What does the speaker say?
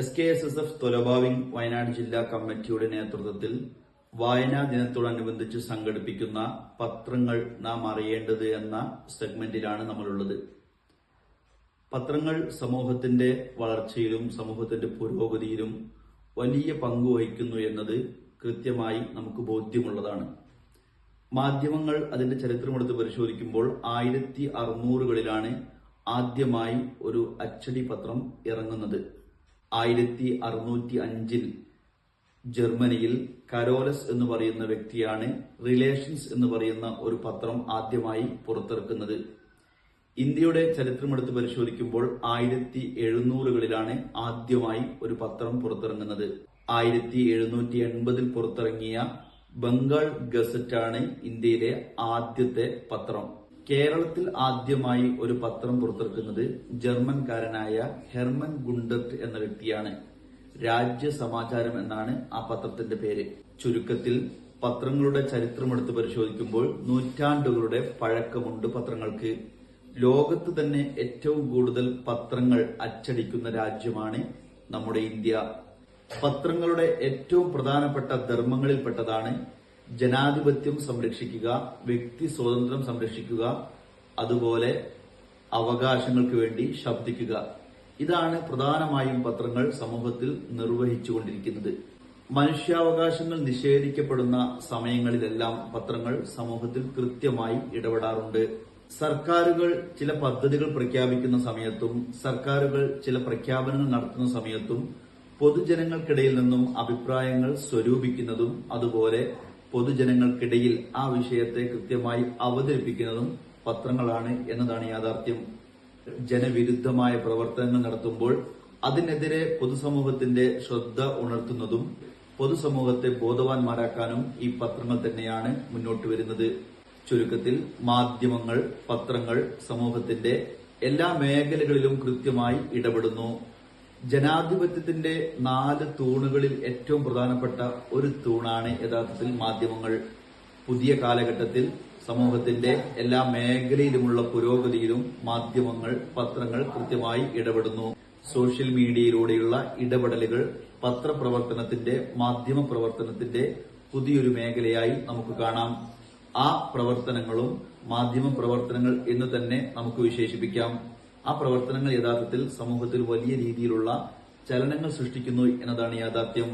S K S S F തൊലബാവിംഗ് Wayanad ജില്ലാ കമ്മിറ്റിയുടെ നേതൃത്വത്തിൽ വായനാ ദിനത്തോടനുബന്ധിച്ച് സംഘടിപ്പിക്കുന്ന പത്രങ്ങൾ നാം അറിയേണ്ടത് എന്ന സെഗ്മെന്റിലാണ് നമ്മളുള്ളത്. പത്രങ്ങൾ സമൂഹത്തിന്റെ വളർച്ചയിലും സമൂഹത്തിന്റെ പുരോഗതിയിലും വലിയ പങ്ക് വഹിക്കുന്നു എന്നത് കൃത്യമായി നമുക്ക് ബോധ്യമുള്ളതാണ്. മാധ്യമങ്ങൾ അതിന്റെ ചരിത്രമെടുത്ത് പരിശോധിക്കുമ്പോൾ ആയിരത്തി അറുന്നൂറുകളിലാണ് ആദ്യമായി ഒരു അച്ചടി പത്രം ഇറങ്ങുന്നത്. ആയിരത്തി അറുന്നൂറ്റി അഞ്ചിൽ ജർമ്മനിയിൽ കരോലസ് എന്ന് പറയുന്ന വ്യക്തിയാണ് റിലേഷൻസ് എന്ന് പറയുന്ന ഒരു പത്രം ആദ്യമായി പുറത്തിറക്കുന്നത്. ഇന്ത്യയുടെ ചരിത്രമെടുത്ത് പരിശോധിക്കുമ്പോൾ ആയിരത്തി എഴുന്നൂറുകളിലാണ് ആദ്യമായി ഒരു പത്രം പുറത്തിറങ്ങുന്നത്. ആയിരത്തി എഴുന്നൂറ്റി എൺപതിൽ പുറത്തിറങ്ങിയ ബംഗാൾ ഗസറ്റാണ് ഇന്ത്യയിലെ ആദ്യത്തെ പത്രം. കേരളത്തിൽ ആദ്യമായി ഒരു പത്രം പുറത്തിറക്കുന്നത് ജർമ്മൻകാരനായ ഹെർമൻ ഗുണ്ടർട്ട് എന്ന വ്യക്തിയാണ്. രാജ്യ സമാചാരം എന്നാണ് ആ പത്രത്തിന്റെ പേര്. ചുരുക്കത്തിൽ പത്രങ്ങളുടെ ചരിത്രമെടുത്ത് പരിശോധിക്കുമ്പോൾ നൂറ്റാണ്ടുകളുടെ പഴക്കമുണ്ട് പത്രങ്ങൾക്ക്. ലോകത്ത് തന്നെ ഏറ്റവും കൂടുതൽ പത്രങ്ങൾ അച്ചടിക്കുന്ന രാജ്യമാണ് നമ്മുടെ ഇന്ത്യ. പത്രങ്ങളുടെ ഏറ്റവും പ്രധാനപ്പെട്ട ധർമ്മങ്ങളിൽപ്പെട്ടതാണ് ജനാധിപത്യം സംരക്ഷിക്കുക വ്യക്തി സ്വാതന്ത്ര്യം സംരക്ഷിക്കുക അതുപോലെ അവകാശങ്ങൾക്ക് വേണ്ടി ശബ്ദിക്കുക. ഇതാണ് പ്രധാനമായും പത്രങ്ങൾ സമൂഹത്തിൽ നിർവഹിച്ചുകൊണ്ടിരിക്കുന്നത്. മനുഷ്യാവകാശങ്ങൾ നിഷേധിക്കപ്പെടുന്ന സമയങ്ങളിലെല്ലാം പത്രങ്ങൾ സമൂഹത്തിൽ കൃത്യമായി ഇടപെടാറുണ്ട്. സർക്കാരുകൾ ചില പദ്ധതികൾ പ്രഖ്യാപിക്കുന്ന സമയത്തും സർക്കാരുകൾ ചില പ്രഖ്യാപനങ്ങൾ നടത്തുന്ന സമയത്തും പൊതുജനങ്ങൾക്കിടയിൽ നിന്നും അഭിപ്രായങ്ങൾ സ്വരൂപിക്കുന്നതും അതുപോലെ പൊതുജനങ്ങൾക്കിടയിൽ ആ വിഷയത്തെ കൃത്യമായി അവതരിപ്പിക്കുന്നതും പത്രങ്ങളാണ് എന്നതാണ് യാഥാർത്ഥ്യം. ജനവിരുദ്ധമായ പ്രവർത്തനങ്ങൾ നടത്തുമ്പോൾ അതിനെതിരെ പൊതുസമൂഹത്തിന്റെ ശ്രദ്ധ ഉണർത്തുന്നതും പൊതുസമൂഹത്തെ ബോധവാന്മാരാക്കാനും ഈ പത്രങ്ങൾ തന്നെയാണ് മുന്നോട്ട് വരുന്നത്. ചുരുക്കത്തിൽ മാധ്യമങ്ങൾ പത്രങ്ങൾ സമൂഹത്തിന്റെ എല്ലാ മേഖലകളിലും കൃത്യമായി ഇടപെടുന്നു. ജനാധിപത്യത്തിന്റെ നാല് തൂണുകളിൽ ഏറ്റവും പ്രധാനപ്പെട്ട ഒരു തൂണാണ് യഥാർത്ഥത്തിൽ മാധ്യമങ്ങൾ. പുതിയ കാലഘട്ടത്തിൽ സമൂഹത്തിന്റെ എല്ലാ മേഖലയിലുമുള്ള പുരോഗതിയിലും മാധ്യമങ്ങൾ പത്രങ്ങൾ കൃത്യമായി ഇടപെടുന്നു. സോഷ്യൽ മീഡിയയിലൂടെയുള്ള ഇടപെടലുകൾ പത്രപ്രവർത്തനത്തിന്റെ മാധ്യമ പ്രവർത്തനത്തിന്റെ പുതിയൊരു മേഖലയായി നമുക്ക് കാണാം. ആ പ്രവർത്തനങ്ങളും മാധ്യമ പ്രവർത്തനങ്ങൾ എന്ന് തന്നെ നമുക്ക് വിശേഷിപ്പിക്കാം. ആ പ്രവർത്തനങ്ങൾ യഥാർത്ഥത്തിൽ സമൂഹത്തിൽ വലിയ രീതിയിലുള്ള ചലനങ്ങൾ സൃഷ്ടിക്കുന്നു എന്നതാണ് യാഥാർത്ഥ്യം.